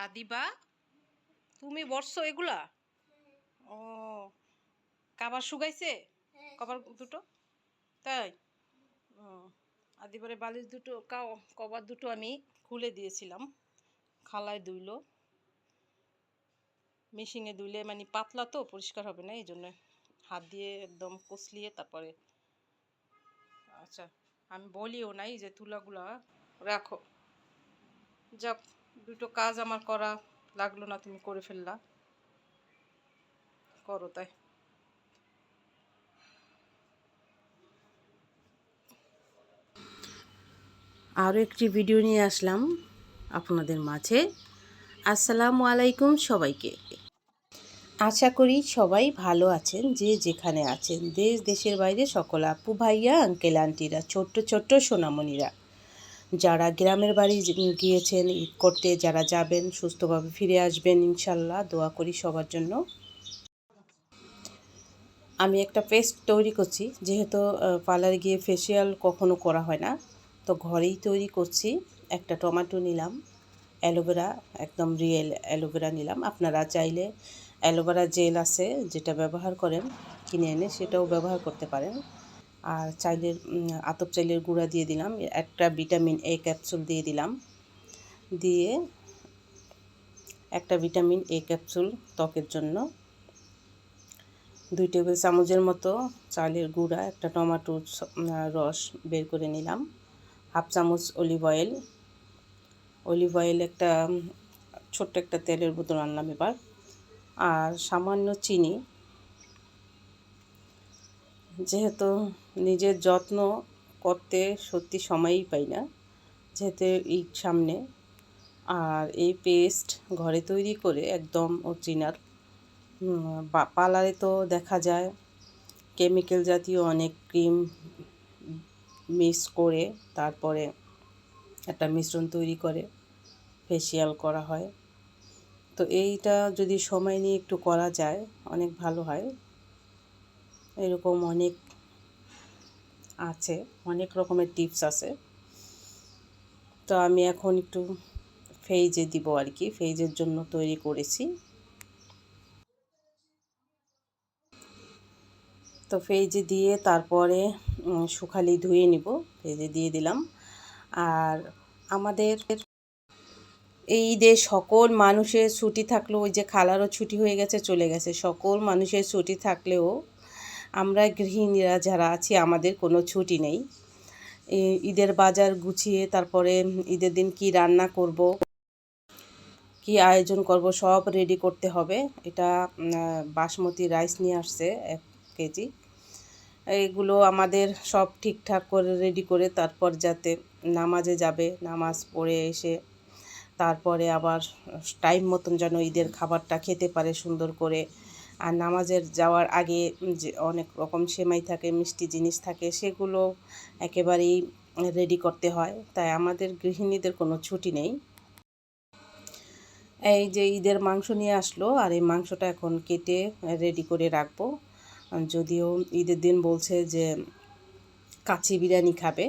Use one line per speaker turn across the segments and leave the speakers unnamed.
আদিবা তুমি বসছো এগুলা? ও কাবার শুকাইছে? কবার দুটো? তাই? ও আদিবারে বালিশ দুটো কভার দুটো আমি খুলে দিয়েছিলাম। খালায় ধুইলো। মেশিনে ধুইলে মানে পাতলা তো পরিষ্কার হবে না এই জন্য হাত দিয়ে একদম কষলিয়ে তারপরে আচ্ছা আমি বলিও নাই যে তুলাগুলা রাখো। যাক দুটো কাজ আমার করা লাগল না, তুমি করে ফেললা। করো তাই। আরও একটি ভিডিও নিয়ে আসলাম আপনাদের মাঝে। আসসালামু আলাইকুম সবাইকে। আশা করি সবাই ভালো আছেন, যে যেখানে আছেন। দেশ, দেশের বাইরে সকল আপু, ভাইয়া আঙ্কেল আন্টিরা ছোট্ট ছোট্ট সোনামণিরা। যারা গ্রামের বাড়ি গিয়েছেন, ঈদ করতে যারা যাবেন, সুস্থভাবে ফিরে আসবেন, ইনশাল্লাহ। দোয়া করি সবার জন্য। আমি একটা পেস্ট তৈরি করছি। যেহেতু পার্লারে গিয়ে ফেসিয়াল কখনো করা হয় না, তো ঘরেই তৈরি করছি। একটা টমেটো নিলাম, অ্যালোভেরা, একদম রিয়েল অ্যালোভেরা নিলাম। আপনারা চাইলে অ্যালোভেরা জেল আছে, যেটা ব্যবহার করেন, কিনে এনে সেটাও ব্যবহার করতে পারেন। আর চাইলের আতপ চাইলের গুঁড়া দিয়ে দিলাম। একটা ভিটামিন এ ক্যাপসুল দিয়ে দিলাম। দিয়ে একটা ভিটামিন এ ক্যাপসুল ত্বকের জন্য। দুই টেবিল চামচের মতো চালের গুঁড়া, একটা টমাটোর রস বের করে নিলাম। হাফ চামচ অলিভ অয়েল। অলিভ অয়েল একটা ছোট্ট একটা তেলের বোতল আনলাম এবার। আর সামান্য চিনি যেহেতু নিজের যত্ন করতে সত্যি সময়ই পাই না, যেহেতু ঈদ সামনে। আর এই পেস্ট ঘরে তৈরি করে একদম অরিজিনাল। পার্লারে তো দেখা যায়, কেমিক্যাল জাতীয় অনেক ক্রিম মিক্স করে তারপরে একটা মিশ্রণ তৈরি করে ফেসিয়াল করা হয়। তো এইটা যদি সময় নিয়ে একটু করা যায়, অনেক ভালো হয়। এরকম অনেক আছে, অনেক রকমের টিপস আছে। তো আমি এখন একটু ফেজে দিব আর কি ফেজের জন্য তৈরি করেছি। তো ফেজে দিয়ে তারপরে শুকালি ধুয়ে নিব ফেজে দিয়ে দিলাম। আর আমাদের এই ঈদে সকল মানুষের ছুটি থাকলেও, ওই যে খালারও ছুটি হয়ে গেছে, চলে গেছে। সকল মানুষের ছুটি থাকলেও আমরা গৃহিণীরা যারা আছি, আমাদের কোনো ছুটি নেই। ঈদের বাজার গুছিয়ে তারপরে ঈদের দিন কি রান্না করব, কি আয়োজন করব, সব রেডি করতে হবে। এটা বাসমতি রাইস নিয়ে আসছে এক কেজি। এগুলো আমাদের সব ঠিকঠাক করে রেডি করে তারপর যাতে নামাজে যাবে, নামাজ পড়ে এসে তারপরে আবার টাইম মতন যেন ঈদের খাবারটা খেতে পারে সুন্দর করে। আর নামাজের যাওয়ার আগে যে অনেক রকম সেমাই থাকে, মিষ্টি জিনিস থাকে, সেগুলো একেবারেই রেডি করতে হয়। তাই আমাদের গৃহিণীদের কোনো ছুটি নেই। এই যে ঈদের মাংস নিয়ে আসলো, আর এই মাংসটা এখন কেটে রেডি করে রাখব। যদিও ঈদের দিন বলছে যে কাচি বিরিয়ানি খাবে।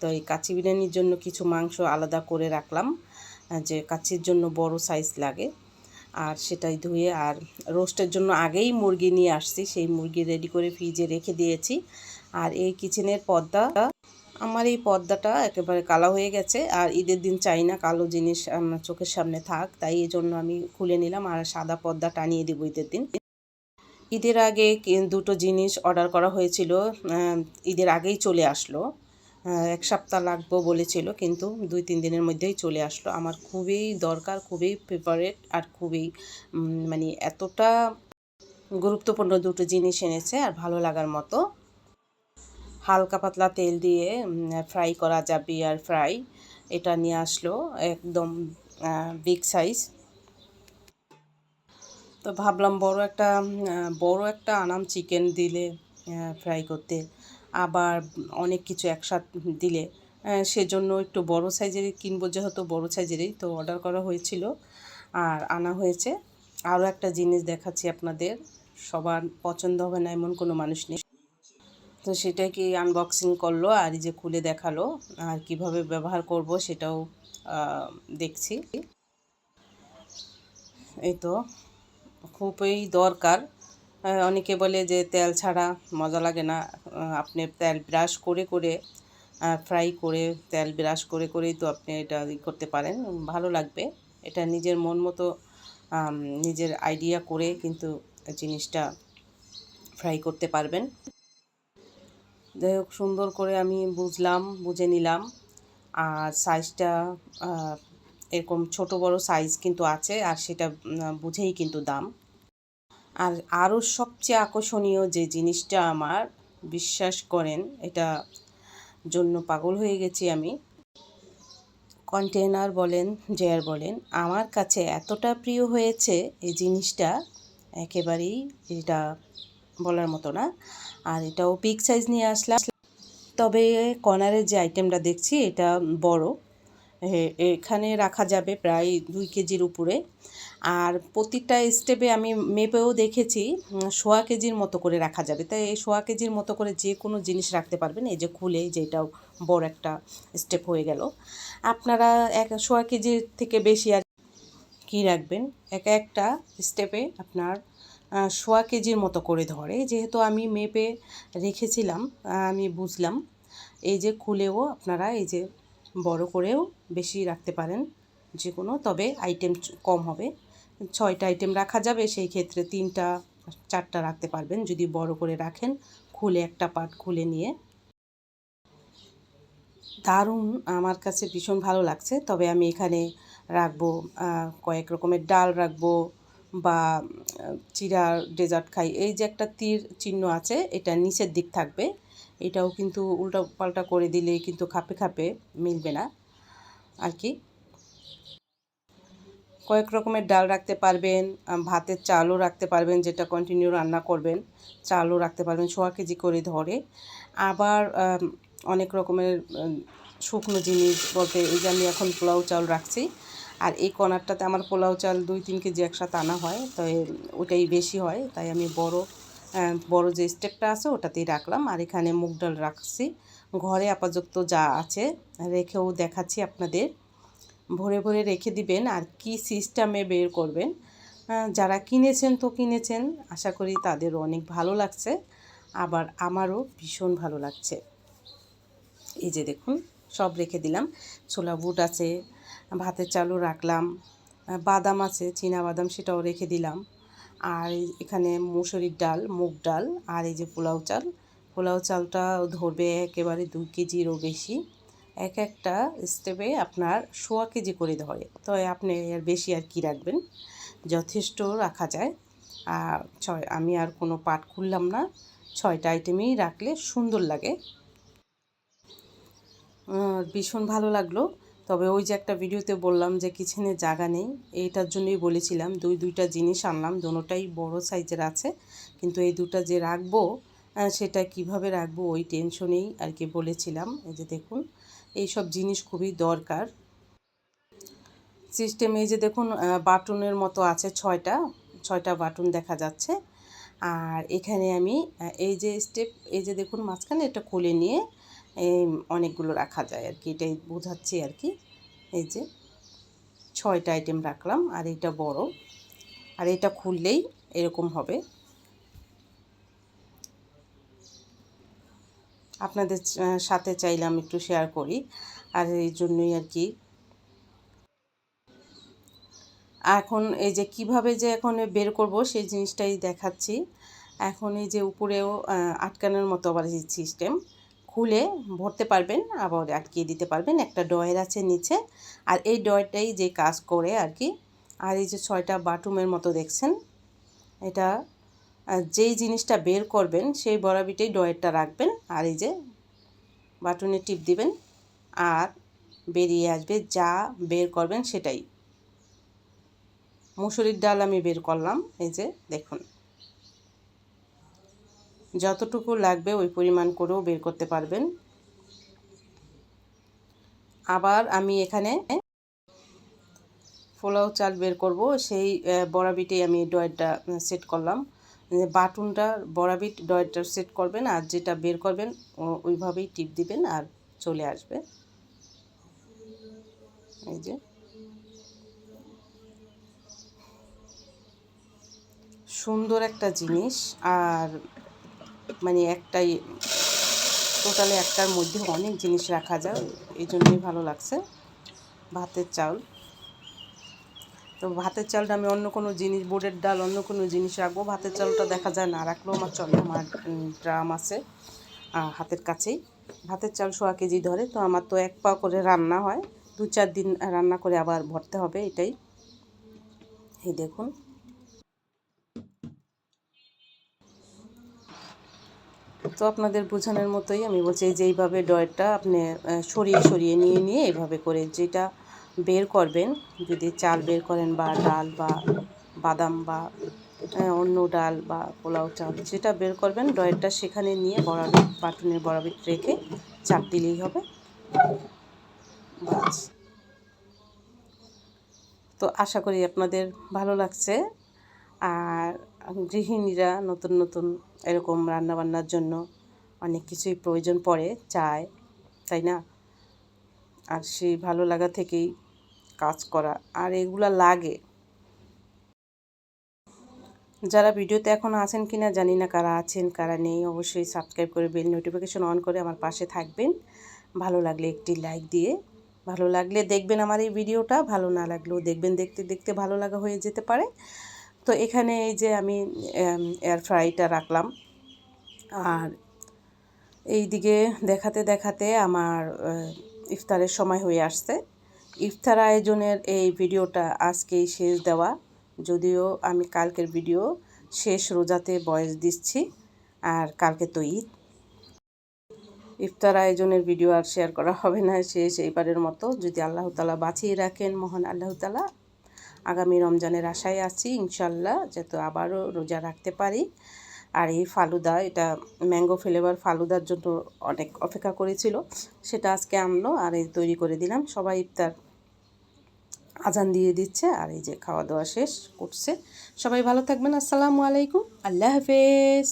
তো এই কাচি বিরিয়ানির জন্য কিছু মাংস আলাদা করে রাখলাম, যে কাচির জন্য বড় সাইজ লাগে। আর সেটাই ধুয়ে আর রোস্টের জন্য আগেই মুরগি নিয়ে আসছি। সেই মুরগি রেডি করে ফ্রিজে রেখে দিয়েছি। আর এই কিচেনের পর্দা, আমার এই পর্দাটা একেবারে কালো হয়ে গেছে। আর ঈদের দিন চাই না, কালো জিনিস আমার চোখের সামনে থাক। তাই এই জন্য আমি খুলে নিলাম আর সাদা পর্দা টানিয়ে দেবো ঈদের দিন। ঈদের আগে দুটো জিনিস অর্ডার করা হয়েছিল ঈদের আগেই চলে আসলো। এক সপ্তাহ লাগবো বলেছিল, কিন্তু দুই, তিন দিনের মধ্যেই চলে আসলো। আমার খুবই দরকার, খুবই ফেভারেট আর খুবই মানে এতটা গুরুত্বপূর্ণ দুটো জিনিস এনেছে আর ভালো লাগার মতো। হালকা পাতলা তেল দিয়ে ফ্রাই করা যাবে আর ফ্রাই এটা নিয়ে আসলো একদম বিগ সাইজ তো ভাবলাম বড় একটা বড় একটা আনাম চিকেন দিলে ফ্রাই করতে। আবার অনেক কিছু একসাথে দিলে সেজন্য একটু বড় সাইজেরই কিনবো, যেহেতু বড় সাইজেরই তো অর্ডার করা হয়েছিল আর আনা হয়েছে। আরও একটা জিনিস দেখাচ্ছি আপনাদের, সবার পছন্দ হবে না এমন কোনো মানুষ নেই। তো সেটা কি আনবক্সিং করল আর যে খুলে দেখাল আর কীভাবে ব্যবহার করব সেটাও দেখছি। এই তো, খুবই দরকার। অনেকে বলে যে তেল ছাড়া মজা লাগে না। আপনি তেল ব্রাশ করে করে ফ্রাই করে, তেল ব্রাশ করে, করেই তো আপনি এটা করতে পারেন। ভালো লাগবে। এটা নিজের মন মতো নিজের আইডিয়া করে কিন্তু জিনিসটা ফ্রাই করতে পারবেন। যাই হোক, সুন্দর করে আমি বুঝলাম, বুঝে নিলাম। আর সাইজটা এরকম ছোট বড় সাইজ কিন্তু আছে আর সেটা বুঝেই কিন্তু দাম। আর আরও সবচেয়ে আকর্ষণীয় যে জিনিসটা আমার বিশ্বাস করেন, এটা জন্য পাগল হয়ে গেছি আমি। কন্টেনার বলেন জেয়ার বলেন, আমার কাছে এতটা প্রিয় হয়েছে এই জিনিসটা, একেবারেই এটা বলার মতো না। আর এটাও পিক সাইজ নিয়ে আসলাম। তবে কর্নারের যে আইটেমটা দেখছি, এটা বড়। এখানে রাখা যাবে প্রায় দুই কেজির উপরে। আর প্রতিটা স্টেপে আমি মেপেও দেখেছি সোয়া কেজির মতো করে রাখা যাবে। তাই এই সোয়া কেজির মতো করে যে কোনো জিনিস রাখতে পারবেন। এই যে খুলে যে এটাও বড় একটা স্টেপ হয়ে গেল। আপনারা এক সোয়া কেজির থেকে বেশি আর কী রাখবেন? এক একটা স্টেপে আপনার সোয়া কেজির মতো করে ধরে। যেহেতু আমি মেপে রেখেছিলাম আমি বুঝলাম। এই যে খুলেও আপনারা এই যে বড় করেও বেশি রাখতে পারেন যে কোনো তবে আইটেম কম হবে। ছয়টা আইটেম রাখা যাবে, সেই ক্ষেত্রে তিনটা, চারটা রাখতে পারবেন যদি বড় করে রাখেন। খুলে একটা পার্ট খুলে নিয়ে। দারুণ, আমার কাছে ভীষণ ভালো লাগছে। তবে আমি এখানে রাখব কয়েক রকমের ডাল রাখব বা চিরা ডেজার্ট খাই। এই যে একটা তীর চিহ্ন আছে, এটা নিচের দিক থাকবে। এটাও কিন্তু উল্টা পাল্টা করে দিলে কিন্তু খাপে খাপে মিলবে না, আর কি। কয়েক রকমের ডাল রাখতে পারবেন ভাতের চালও রাখতে পারবেন, যেটা কন্টিনিউ রান্না করবেন। চালও রাখতে পারবেন, সোয়া কেজি করে ধরে। আবার অনেক রকমের শুকনো জিনিস বলতে এই যে আমি এখন পোলাও চাল রাখছি, আর এই কর্নারটাতে আমার পোলাও চাল দুই, তিন কেজি একসাথে আনা হয় তো এ- ওটাই বেশি হয়, তাই আমি বড় বড় যে স্টেপটা আছে ওটাতেই রাখলাম। আর এখানে মুগ ডাল রাখছি। ঘরে আপাতত যা আছে রেখেও দেখাচ্ছি আপনাদের। ভরে ভরে রেখে দিবেন আর কি সিস্টেমে বের করবেন। যারা কিনেছেন তো কিনেছেন, আশা করি তাদের অনেক ভালো লাগছে। আবার আমারও ভীষণ ভালো লাগছে। এই যে দেখুন, সব রেখে দিলাম। ছোলা বুট আছে, ভাতের চালও রাখলাম। বাদাম আছে, চীনা বাদাম সেটাও রেখে দিলাম। আর এখানে মুসুরির ডাল, মুগ ডাল আর এই যে পোলাও চাল। পোলাও চালটা ধরবে একেবারে দুই কেজিরও বেশি। এক একটা স্টেপে আপনার সোয়া কেজি করে ধরে তো আপনি আর বেশি আর কি রাখবেন? যথেষ্ট রাখা যায়। আর ছয়, আমি আর কোনো পাট খুললাম না। ছয়টা আইটেমেই রাখলে সুন্দর লাগে। ভীষণ ভালো লাগল। তবে ওই যে একটা ভিডিওতে বললাম যে কিচেনে জায়গা নেই এইটার জন্যই বলেছিলাম দুই, দুইটা জিনিস আনলাম, দোনোটাই বড় সাইজের আছে, কিন্তু এই দুটা যে রাখব সেটা কীভাবে রাখব ওই টেনশনেই আর কি বলেছিলাম। এই যে দেখুন এই সব জিনিস খুবই দরকার। সিস্টেম এই যে দেখুন বাটনের মতো আছে ছয়টা ছয়টা বাটন দেখা যাচ্ছে। আর এখানে আমি এই যে স্টেপ এই যে দেখুন, মাঝখানে এটা খুলে নিয়ে অনেকগুলো রাখা যায় আর কি এটাই বোঝাচ্ছি আর কি এই যে ছয়টা আইটেম রাখলাম, আর এটা বড়। আর এটা খুললেই এরকম হবে। আপনাদের সাথে চাইলাম একটু শেয়ার করি। আর এই জন্যই আর কি এখন এই যে কীভাবে যে এখন বের করব সেই জিনিসটাই দেখাচ্ছি। এখন এই যে উপরেও আটকানোর মতো আবার সিস্টেম খুলে ভরতে পারবেন, আবার আটকিয়ে দিতে পারবেন। একটা ডয়ের আছে নিচে, আর এই ডয়টাই যে কাজ করে আর কি। আর এই যে ছয়টা বাটুমের মতো দেখছেন, এটা যেই জিনিসটা বের করবেন, সেই বরাবিটাই ডয়েরটা রাখবেন। আর এই যে বাটনে টিপ দিবেন, আর বেরিয়ে আসবে, যা বের করবেন সেটাই। মুসুরির ডাল আমি বের করলাম, এই যে দেখুন। যতটুকু লাগবে ওই পরিমাণ করেও বের করতে পারবেন। আবার আমি এখানে পোলাও চাল বের করব, সেই বড়াবিটেই আমি ডয়েরটা সেট করলাম। বাটুনটা বড়াবিট ডয়েরটা সেট করবেন আর যেটা বের করবেন ওইভাবেই টিপ দিবেন আর চলে আসবে। এই যে। সুন্দর একটা জিনিস। আর মানে একটাই টোটালি একটার মধ্যে অনেক জিনিস রাখা যায়, এই জন্যই ভালো লাগছে। ভাতের চাউল তো ভাতের চালটা আমি অন্য কোনো জিনিস বোর্ডের ডাল অন্য কোনো জিনিস রাখব। ভাতের চালটা দেখা যায় না, রাখলেও আমার চলে আমার ড্রাম আছে হাতের কাছেই। ভাতের চাল সোয়া কেজি ধরে, তো আমার তো এক পা করে রান্না হয়। দু চার দিন রান্না করে আবার ভরতে হবে, এটাই। এই দেখুন। তো আপনাদের বোঝানোর মতোই আমি বলছি যে এইভাবে ডয়েরটা আপনি সরিয়ে সরিয়ে নিয়ে নিয়ে এইভাবে করে যেটা বের করবেন, যদি চাল বের করেন বা ডাল বা বাদাম বা অন্য ডাল বা পোলাও চাল, যেটা বের করবেন ডয়েরটা সেখানে নিয়ে বড়াবিট বাটনের বড়াবিট রেখে চাপ দিলেই হবে। তো আশা করি আপনাদের ভালো লাগছে। আর গৃহিণীরা নতুন নতুন এরকম রান্নাবান্নার জন্য অনেক কিছুই প্রয়োজন পড়ে, চায়, তাই না? আর সেই ভালো লাগা থেকেই কাজ করা, আর এগুলা লাগে। যারা ভিডিওতে এখন আছেন কিনা জানি না কারা আছেন, কারা নেই, অবশ্যই সাবস্ক্রাইব করে বেল নোটিফিকেশন অন করে আমার পাশে থাকবেন। ভালো লাগলে একটি লাইক দিয়ে, ভালো লাগলে দেখবেন আমার এই ভিডিওটা, ভালো না লাগলেও দেখবেন দেখতে দেখতে ভালো লাগা হয়ে যেতে পারে। তো এখানে এই যে আমি এয়ার ফ্রাইটা রাখলাম। আর এই দিকে দেখাতে দেখাতে আমার ইফতারের সময় হয়ে আসছে। ইফতার আয়োজনের এই ভিডিওটা আজকেই শেষ দেওয়া। যদিও আমি কালকের ভিডিও শেষ রোজাতে বয়স দিচ্ছি, আর কালকে তো ঈদ। ইফতার আয়োজনের ভিডিও আর শেয়ার করা হবে না শেষ, এইবারের মতো। যদি আল্লাহ তালা বাঁচিয়ে রাখেন মহান আল্লাহ তালা আগামী রমজানের আশায় আছি, ইনশাল্লাহ, যাতে আবারও রোজা রাখতে পারি। আর এই ফালুদা, এটা ম্যাঙ্গো ফ্লেভার ফালুদার জন্য অনেক অপেক্ষা করেছিল, সেটা আজকে আনলো, আর এই তৈরি করে দিলাম। সবাই ইফতার আজান দিয়ে দিচ্ছে, আর এই যে খাওয়া দাওয়া শেষ করছে। সবাই ভালো থাকবেন, আসসালামু আলাইকুম, আল্লাহ হাফেজ।